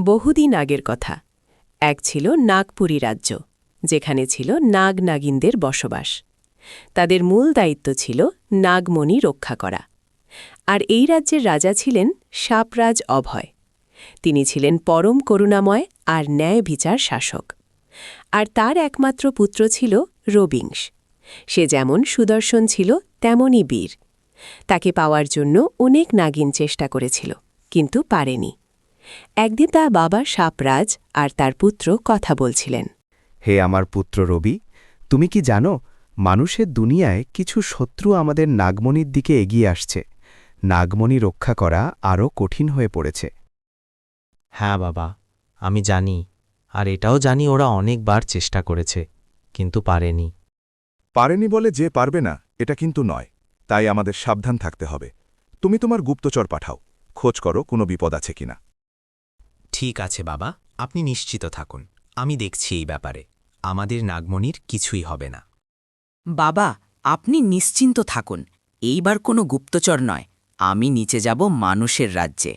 বহুদিন আগের কথা। এক ছিল নাগপুরী রাজ্য, যেখানে ছিল নাগ নাগিনদের বসবাস। তাদের মূল দায়িত্ব ছিল নাগমণি রক্ষা করা। আর এই রাজ্যের রাজা ছিলেন সাপরাজ অভয়। তিনি ছিলেন পরম করুণাময় আর ন্যায় বিচার শাসক। আর তার একমাত্র পুত্র ছিল রবিংশ। সে যেমন সুদর্শন ছিল, তেমনই বীর। তাকে পাওয়ার জন্য অনেক নাগিন চেষ্টা করেছিল, কিন্তু পারেনি। একদিন তার বাবা সাপরাজ আর তার পুত্র কথা বলছিলেন। হে আমার পুত্র রবি তুমি কি জানো মানুষের দুনিয়ায় কিছু শত্রু আমাদের নাগমণির দিকে এগিয়ে আসছে। নাগমণি রক্ষা করা আরও কঠিন হয়ে পড়েছে। হ্যাঁ বাবা আমি জানি আর এটাও জানি ওরা অনেকবার চেষ্টা করেছে কিন্তু পারেনি। পারেনি বলে যে পারবে না এটা কিন্তু নয় তাই আমাদের সাবধান থাকতে হবে। তুমি তোমার গুপ্তচর পাঠাও খোঁজ করো কোনো বিপদ আছে কিনা। ঠিক আছে বাবা, আপনি নিশ্চিত থাকুন, আমি দেখছি এই ব্যাপারে, আমাদের নাগমণির কিছুই হবে না। বাবা, আপনি নিশ্চিন্ত থাকুন, এইবার কোনো গুপ্তচর নয়, আমি নিচে যাব মানুষের রাজ্যে।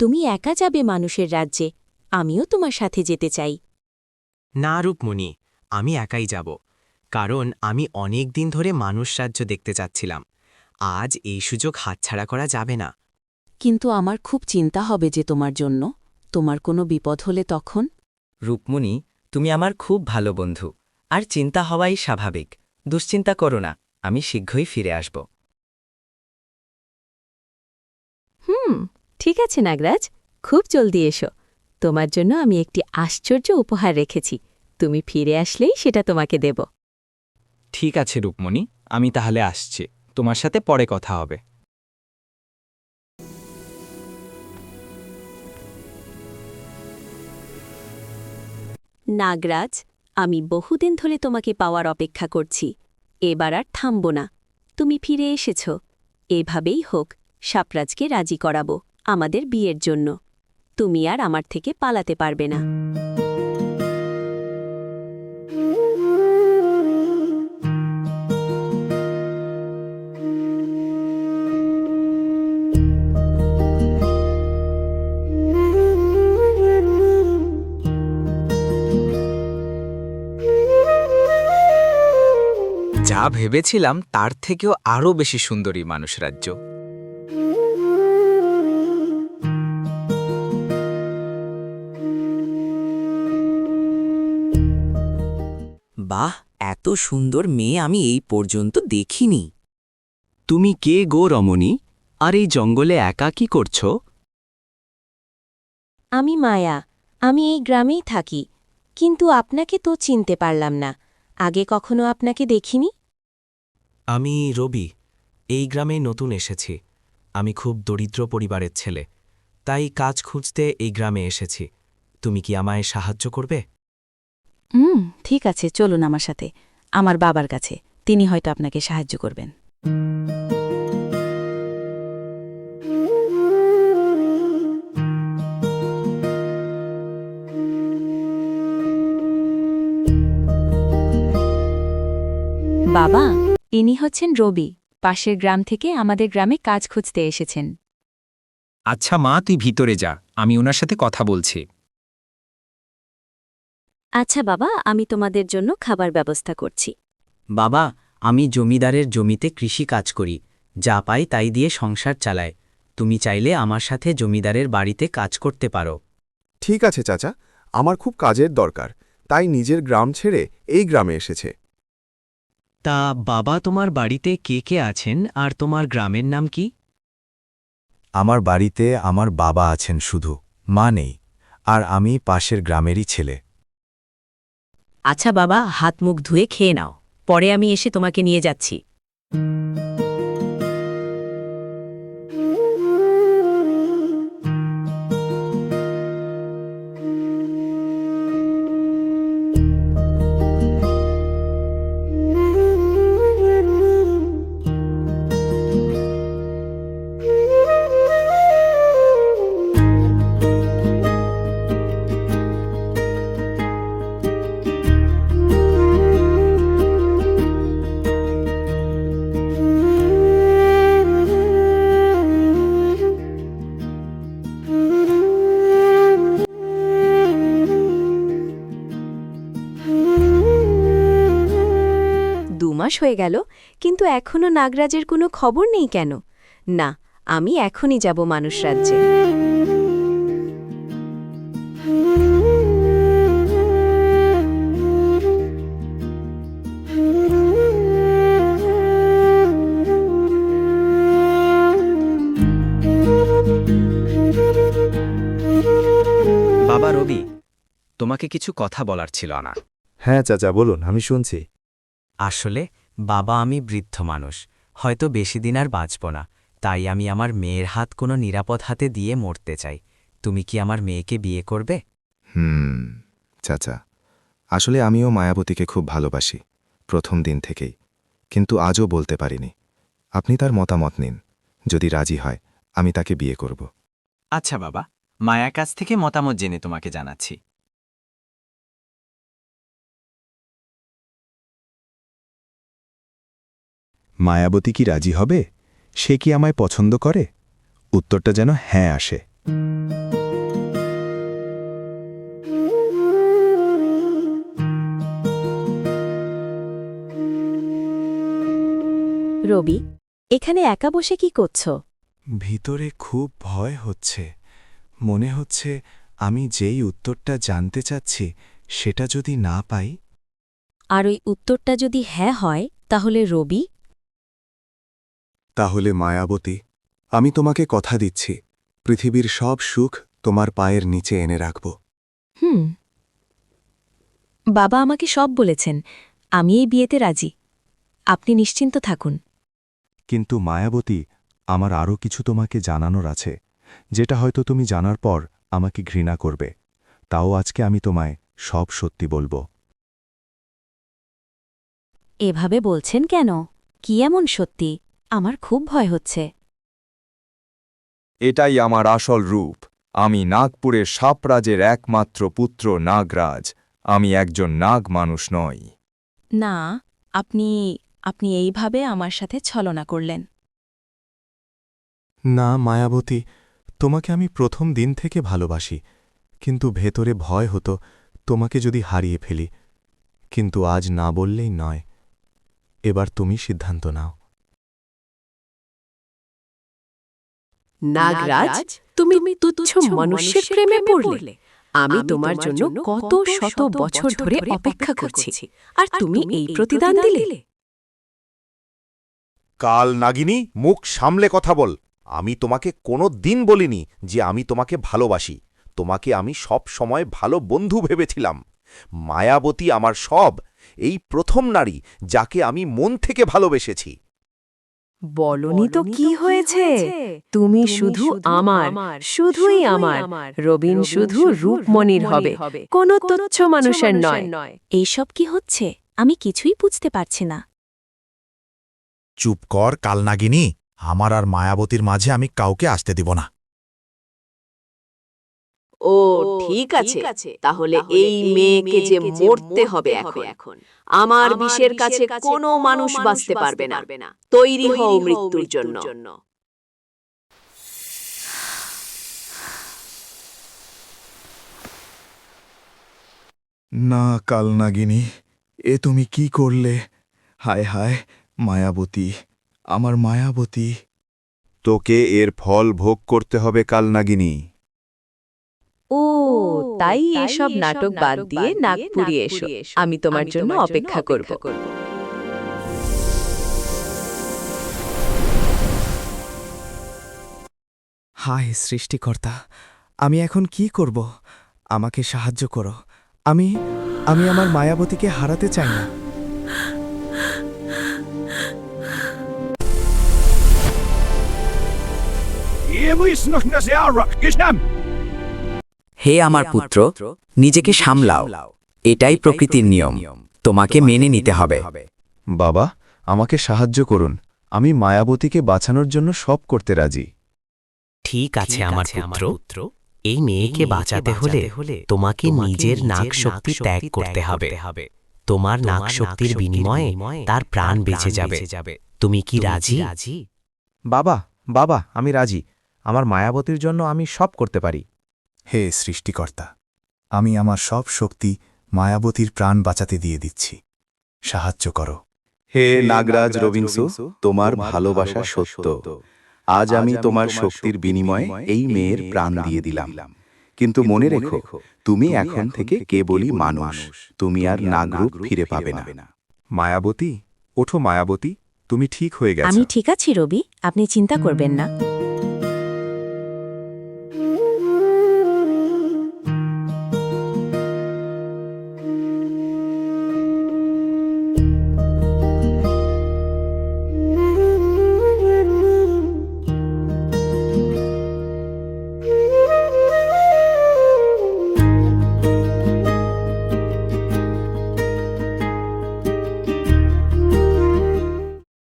তুমি একা যাবে মানুষের রাজ্যে আমিও তোমার সাথে যেতে চাই। না রূপমণি আমি একাই যাব কারণ আমি অনেক দিন ধরে মানুষ রাজ্য দেখতে চাচ্ছিলাম। আজ এই সুযোগ হাতছাড়া করা যাবে না। কিন্তু আমার খুব চিন্তা হবে যে তোমার জন্য তোমার কোনো বিপদ হলে তখন? রূপমণি তুমি আমার খুব ভালো বন্ধু আর চিন্তা হওয়াই স্বাভাবিক। দুশ্চিন্তা করো না আমি শীঘ্রই ফিরে আসব। হুম ঠিক আছে নাগরাজ। খুব জলদি এসো। তোমার জন্য আমি একটি আশ্চর্য উপহার রেখেছি। তুমি ফিরে আসলেই সেটা তোমাকে দেব। ঠিক আছে রূপমণি। আমি তাহলে আসছি। তোমার সাথে পরে কথা হবে। নাগরাজ আমি বহুদিন ধরে তোমাকে পাওয়ার অপেক্ষা করছি। এবার আর থামব না। তুমি ফিরে এসেছ। এভাবেই হোক সাপরাজকে রাজি করাবো। আমাদের বিয়ের জন্য। তুমি আর আমার থেকে পালাতে পারবে না। যা ভেবেছিলাম তার থেকেও আরও বেশি সুন্দরী মানুষ রাজ্য। বাহ এত সুন্দর মেয়ে আমি এই পর্যন্ত দেখিনি। তুমি কে গো রমণী? আর এই জঙ্গলে একা কি করছ? আমি মায়া আমি এই গ্রামেই থাকি কিন্তু আপনাকে তো চিনতে পারলাম না আগে কখনো আপনাকে দেখিনি? আমি রবি এই গ্রামে নতুন এসেছি আমি খুব দরিদ্র পরিবারের ছেলে তাই কাজ খুঁজতে এই গ্রামে এসেছি তুমি কি আমায় সাহায্য করবে? হুম, ঠিক আছে, চলুন আমার সাথে। আমার বাবার কাছে, তিনি হয়তো আপনাকে সাহায্য করবেন। বাবা, ইনি হচ্ছেন রবি। পাশের গ্রাম থেকে আমাদের গ্রামে কাজ খুঁজতে এসেছেন। আচ্ছা মা, তুই ভিতরে যা। আমি ওনার সাথে কথা বলছি। আচ্ছা বাবা আমি তোমাদের জন্য খাবার ব্যবস্থা করছি। বাবা আমি জমিদারের জমিতে কৃষি কাজ করি যা পাই তাই দিয়ে সংসার চালায়। তুমি চাইলে আমার সাথে জমিদারের বাড়িতে কাজ করতে পারো। ঠিক আছে চাচা আমার খুব কাজের দরকার তাই নিজের গ্রাম ছেড়ে এই গ্রামে এসেছে। তা বাবা তোমার বাড়িতে কে কে আছেন আর তোমার গ্রামের নাম কি? আমার বাড়িতে আমার বাবা আছেন শুধু মা নেই আর আমি পাশের গ্রামেরই ছেলে। আচ্ছা বাবা হাত মুখ ধুয়ে খেয়ে নাও। পরে আমি এসে তোমাকে নিয়ে যাচ্ছি। মাস হয়ে গেল কিন্তু এখনও নাগরাজের কোনো খবর নেই কেন? না আমি এখনই যাব মানুষ রাজ্যে। বাবা রবি তোমাকে কিছু কথা বলার ছিল না হ্যাঁ চাচা বলুন আমি শুনছি। আসলে বাবা আমি বৃদ্ধ মানুষ হয়তো বেশি দিন আর বাঁচব না তাই আমি আমার মেয়ের হাত কোনো নিরাপদ হাতে দিয়ে মরতে চাই। তুমি কি আমার মেয়েকে বিয়ে করবে? হুম চাচা আসলে আমিও মায়াবতীকে খুব ভালোবাসি প্রথম দিন থেকেই কিন্তু আজও বলতে পারিনি। আপনি তার মতামত নিন যদি রাজি হয় আমি তাকে বিয়ে করব। আচ্ছা বাবা মায়ার কাছ থেকে মতামত জেনে তোমাকে জানাচ্ছি। মায়াবতী কি রাজি হবে? সে কি আমায় পছন্দ করে? উত্তরটা যেন হ্যাঁ আসে। রবি এখানে একা বসে কি করছ? ভিতরে খুব ভয় হচ্ছে। মনে হচ্ছে আমি যেই উত্তরটা জানতে চাচ্ছি সেটা যদি না পাই? আর ওই উত্তরটা যদি হ্যাঁ হয় তাহলে রবি তাহলে মায়াবতী আমি তোমাকে কথা দিচ্ছি পৃথিবীর সব সুখ তোমার পায়ের নিচে এনে রাখব। হুম। বাবা আমাকে সব বলেছেন আমি এই বিয়েতে রাজি। আপনি নিশ্চিন্ত থাকুন। কিন্তু মায়াবতী আমার আরও কিছু তোমাকে জানানোর আছে যেটা হয়তো তুমি জানার পর আমাকে ঘৃণা করবে। তাও আজকে আমি তোমায় সব সত্যি বলব। এভাবে বলছেন কেন? কি এমন সত্যি? আমার খুব ভয় হচ্ছে। এটাই আমার আসল রূপ। আমি নাগপুরের সাপরাজের একমাত্র পুত্র নাগরাজ। আমি একজন নাগ মানুষ নই। না আপনি আপনি এইভাবে আমার সাথে ছলনা করলেন। না মায়াবতী তোমাকে আমি প্রথম দিন থেকে ভালোবাসি। কিন্তু ভেতরে ভয় হতো তোমাকে যদি হারিয়ে ফেলি। কিন্তু আজ না বললেই নয়। এবার তুমি সিদ্ধান্ত নাও। নাগরাজ তুমি তুচ্ছ মানুষের প্রেমে পড়লে। আমি তোমার জন্য কত শত বছর ধরে অপেক্ষা করছি। আর তুমি এই প্রতিদান দিলে। কাল নাগিনী মুখ সামলে কথা বল। আমি তোমাকে কোনো দিন বলিনি যে আমি তোমাকে ভালোবাসি। তোমাকে আমি সব সময় ভালো বন্ধু ভেবেছিলাম। মায়াবতী আমার সব এই প্রথম নারী যাকে আমি মন থেকে ভালোবেসেছি। বলনি তো কি হয়েছে? তুমি শুধু আমার শুধুই আমার। রবিন শুধু রূপমণির হবে। কোনো তুচ্ছ মানুষের নয়। এইসব কি হচ্ছে? আমি কিছুই বুঝতে পারছি না। চুপ কর কালনাগিনী আমার আর মায়াবতীর মাঝে আমি কাউকে আসতে দিব না। ও ঠিক আছে। তাহলে এই মেয়েকে যে মরতে হবে এখন আমার বিষের কাছে কোনো মানুষ বাঁচতে পারবে না। তৈরি হও মৃত্যুর জন্য। না কালনাগিনী এ তুমি কি করলে? হায় হায় মায়াবতী আমার মায়াবতী। তোকে এর ফল ভোগ করতে হবে কালনাগিনী। ও তাই এসব নাটক বাদ দিয়ে নাগপুরে এসো। আমি তোমার জন্য অপেক্ষা করব। হায় সৃষ্টিকর্তা আমি এখন কি করব? আমাকে সাহায্য করো। আমি আমি আমার মায়াবতীকে হারাতে চাই না। হে আমার পুত্র নিজেকে সামলাও। এটাই প্রকৃতির নিয়ম। তোমাকে মেনে নিতে হবে। বাবা আমাকে সাহায্য করুন। আমি মায়াবতীকে বাঁচানোর জন্য সব করতে রাজি। ঠিক আছে আমার পুত্র। এই মেয়েকে বাঁচাতে হলে তোমাকে নিজের নাক শক্তি ত্যাগ করতে হবে। তোমার নাক শক্তির বিনিময়ে তার প্রাণ বেঁচে যাবে। তুমি কি রাজি? বাবা বাবা আমি রাজি। আমার মায়াবতীর জন্য আমি সব করতে পারি। হে সৃষ্টিকর্তা আমি আমার সব শক্তি মায়াবতীর প্রাণ বাঁচাতে দিয়ে দিচ্ছি। সাহায্য করো। হে নাগরাজ রবিনসু তোমার ভালোবাসা সত্য। আজ আমি তোমার শক্তির বিনিময়ে এই মেয়ের প্রাণ দিয়ে দিলাম। কিন্তু মনে রেখো তুমি এখন থেকে কেবলই মানুষ। তুমি আর নাগরূপ ফিরে পাবে না। মায়াবতী ওঠো মায়াবতী তুমি ঠিক হয়ে গেছো। আমি ঠিক আছি রবি আপনি চিন্তা করবেন না।